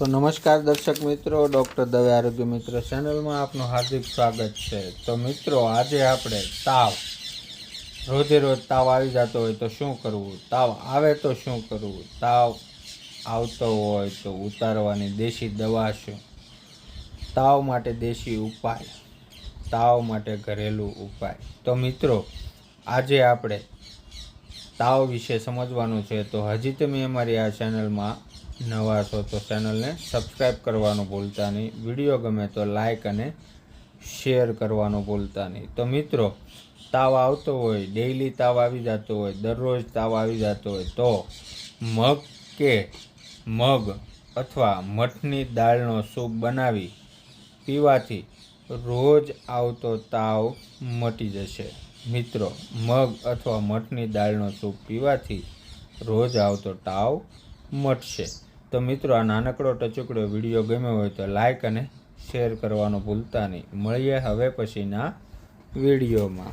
તો નમસ્કાર દર્શક મિત્રો, ડૉક્ટર દવે આરોગ્ય મિત્ર ચેનલમાં આપનું હાર્દિક સ્વાગત છે. તો મિત્રો, આજે આપણે તાવ. રોજે રોજ તાવ આવી જતો હોય તો શું કરવું? તાવ આવે તો શું કરવું? તાવ આવતો હોય તો ઉતારવાની દેશી દવા શું? તાવ માટે દેશી ઉપાય. તાવ માટે ઘરેલું ઉપાય. તો મિત્રો, આજે આપણે તાવ વિશે સમજવાનું છે. તો હજી તમે અમારી આ ચેનલમાં નવા છો તો ચેનલને સબસ્ક્રાઈબ કરવાનું ભૂલતા નહીં. વીડિયો ગમે તો લાઇક અને શેર કરવાનું ભૂલતા નહીં. તો મિત્રો, તાવ આવતો હોય ડેઈલી તાવ આવી જતો હોય, દરરોજ તાવ આવી જતો હોય, તો મગ કે મગ અથવા મઠની દાળનો સૂપ બનાવી પીવાથી રોજ આવતો તાવ મટી જશે. મિત્રો, મગ અથવા મઠની દાળનો સૂપ પીવાથી રોજ આવતો તાવ મટશે. તો મિત્રો, આ નાનકડો ટચુકડો વીડિયો ગમ્યો હોય તો લાઈક અને શેર કરવાનું ભૂલતા નહીં. મળીએ હવે પછીના વિડીયોમાં.